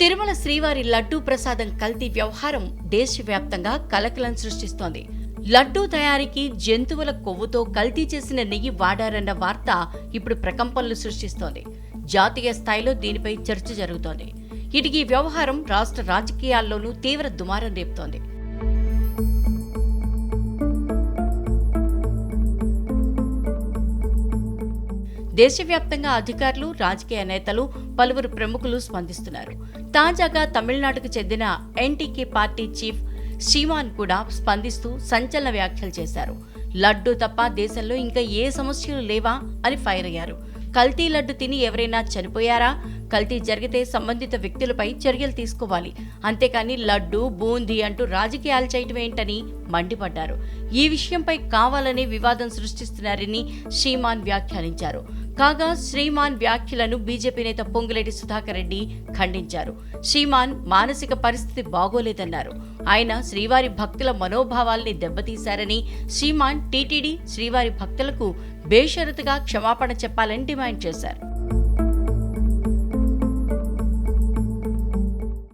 తిరుమల శ్రీవారి లడ్డూ ప్రసాదం కల్తీ వ్యవహారం దేశవ్యాప్తంగా కలకలం సృష్టిస్తోంది. లడ్డూ తయారీకి జంతువుల కొవ్వుతో కల్తీ చేసిన నెయ్యి వాడారన్న వార్త ఇప్పుడు ప్రకంపనలు సృష్టిస్తోంది. జాతీయ స్థాయిలో దీనిపై చర్చ జరుగుతోంది. ఇటు ఈ వ్యవహారం రాష్ట్ర రాజకీయాల్లోనూ తీవ్ర దుమారం రేపుతోంది. దేశవ్యాప్తంగా అధికారులు రాజకీయ నేతలు పలువురు ప్రముఖులు స్పందిస్తున్నారు. తాజాగా తమిళనాడుకు చెందిన ఎన్టీకే పార్టీ చీఫ్ శ్రీమాన్ కూడా స్పందిస్తూ సంచలన వ్యాఖ్యలు చేశారు. లడ్డు తప్ప దేశంలో ఇంకా ఏ సమస్యలు లేవా అని ఫైర్ అయ్యారు. కల్తీ లడ్డు తిని ఎవరైనా చనిపోయారా? కల్తీ జరిగితే సంబంధిత వ్యక్తులపై చర్యలు తీసుకోవాలి. అంతేకాని లడ్డు బూందీ అంటూ రాజకీయాలు చేయటం ఏంటని మండిపడ్డారు. ఈ విషయంపై కావాలనే వివాదం సృష్టిస్తున్నారని శ్రీమాన్ వ్యాఖ్యానించారు. కాగా శ్రీమాన్ వ్యాఖ్యలను బీజేపీ నేత పొంగులేటి సుధాకర్ రెడ్డి ఖండించారు. శ్రీమాన్ మానసిక పరిస్థితి బాగోలేదన్నారు. ఆయన శ్రీవారి భక్తుల మనోభావాల్ని దెబ్బతీశారని శ్రీమాన్ టీటీడీ శ్రీవారి భక్తులకు బేషరతుగా క్షమాపణ చెప్పాలని డిమాండ్ చేశారు.